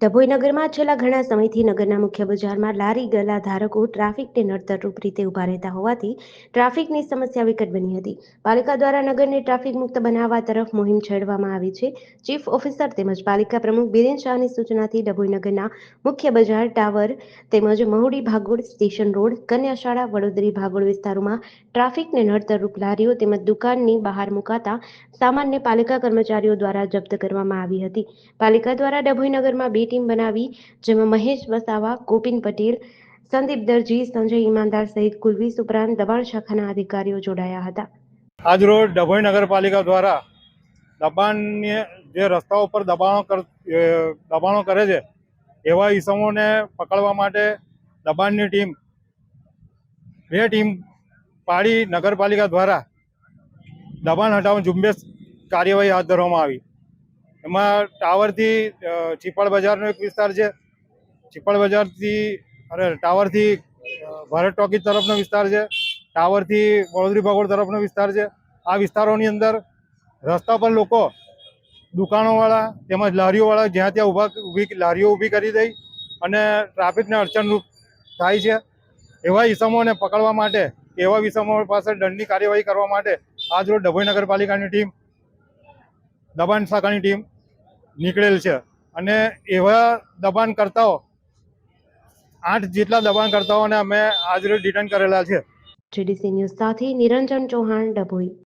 ડભોઈ નગરમાં છેલ્લા ઘણા સમયથી નગરના મુખ્ય બજારમાં લારી ગલ્લા ધારકો ટ્રાફિકને નડતરરૂપ રીતે ઊભા રહેતા હોવાથી ટ્રાફિકની સમસ્યા વિકટ બની હતી. પાલિકા દ્વારા નગરને ટ્રાફિક મુક્ત બનાવવા તરફ મુહિમ છેડવામાં આવી છે. ચીફ ઓફિસર તેમજ પાલિકા પ્રમુખ બિરેન શાહની સૂચનાથી ડભોઈ નગરના મુખ્ય બજાર ટાવર તેમજ મહુડી ભાગોળ સ્ટેશન રોડ, કન્યાશાળા, વડોદરી ભાગોળ વિસ્તારોમાં ટ્રાફિકને નડતરરૂપ લારીઓ તેમજ દુકાનની બહાર મુકાતા સામાનને પાલિકા કર્મચારીઓ દ્વારા જપ્ત કરવામાં આવી હતી. પાલિકા દ્વારા ડભોઈ નગરમાં બે ટીમ બનાવી, જેમાં મહેશ વસાવા, ગોપીન પટેલ, સંદીપ દરજી, સંજય ઈમાનદાર સહિત કુલવીસ ઉપરાંત દબાણ શાખાના અધિકારીઓ જોડાયા હતા. આજરોજ ડભોઈ નગરપાલિકા દ્વારા દબાણની જે રસ્તાઓ પર દબાણો દબાણો કરે છે, એવા ઈસમોને પકડવા માટે દબાણની ટીમ, બે ટીમ પાડી નગરપાલિકા દ્વારા દબાણ હટાવવાની ઝુંબેશ કાર્યવાહી હાથ ધરવામાં આવી. એમાં ટાવરથી ચીપળ બજારનો એક વિસ્તાર છે. ચીપળ બજારથી, અરે, ટાવરથી ભારત ટોકીજ તરફનો વિસ્તાર છે. ટાવરથી વડોદરી ભાગોળ તરફનો વિસ્તાર છે. આ વિસ્તારોની અંદર રસ્તા પર લોકો દુકાનોવાળા તેમજ લારીઓવાળા જ્યાં ત્યાં ઊભા, ઊભી, લારીઓ ઊભી કરી દઈ અને ટ્રાફિકને અડચણરૂપ થાય છે. એવા ઇસમોને પકડવા માટે, એવા ઇસમો પાસે દંડની કાર્યવાહી કરવા માટે આજરોજ ડભોઈ નગરપાલિકાની ટીમ, દબાણ શાખાની ટીમ નીકળેલ છે. અને એવા દબાણકર્તાઓ આઠ જેટલા દબાણકર્તાઓને અમે આજરોજ ડિટેન કરેલા છે. જીડીસી ન્યૂઝ સાથે નિરંજન ચૌહાણ, ડભોઈ.